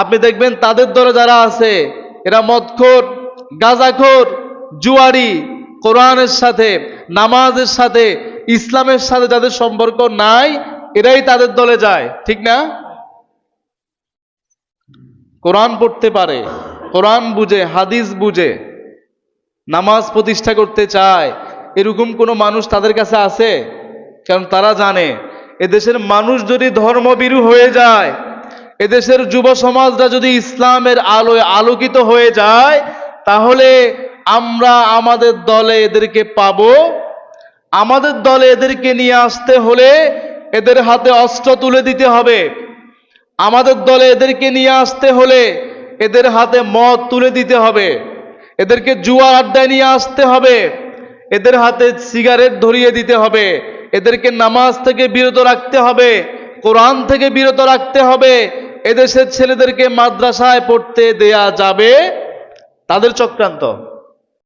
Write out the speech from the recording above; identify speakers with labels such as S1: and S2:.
S1: আপনি দেখবেন তাদের দলে যারা আছে, এরা মদখোর, গাজাখোর, জুয়ারি, কোরআনের সাথে, নামাজের সাথে, ইসলামের সাথে যাদের সম্পর্ক নাই, এরাই তাদের দলে যায়, ঠিক না? কোরআন পড়তে পারে, কোরআন বুঝে, হাদিস বুঝে, নামাজ প্রতিষ্ঠা করতে চায়, এরকম কোনো মানুষ তাদের কাছে আছে? কারণ তারা জানে, এদেশের মানুষ যদি ধর্মবিরু হয়ে যায় এদেশের যুব সমাজরা যদি ইসলামের আলোয় আলোকিত হয়ে যায়, তাহলে আমরা আমাদের দলে এদেরকে পাব। আমাদের দলে এদেরকে নিয়ে আসতে হলে এদের হাতে অস্ত্র তুলে দিতে হবে। আমাদের দলে এদেরকে নিয়ে আসতে হলে এদের হাতে মদ তুলে দিতে হবে। এদেরকে জুয়া আড্ডায় নিয়ে আসতে হবে। এদের হাতে সিগারেট ধরিয়ে দিতে হবে। এদেরকে নামাজ থেকে বিরত রাখতে হবে। কোরআন থেকে বিরত রাখতে হবে। এদেশের ছেলেদেরকে মাদ্রাসায় পড়তে দেয়া যাবে তাদের চক্রান্ত।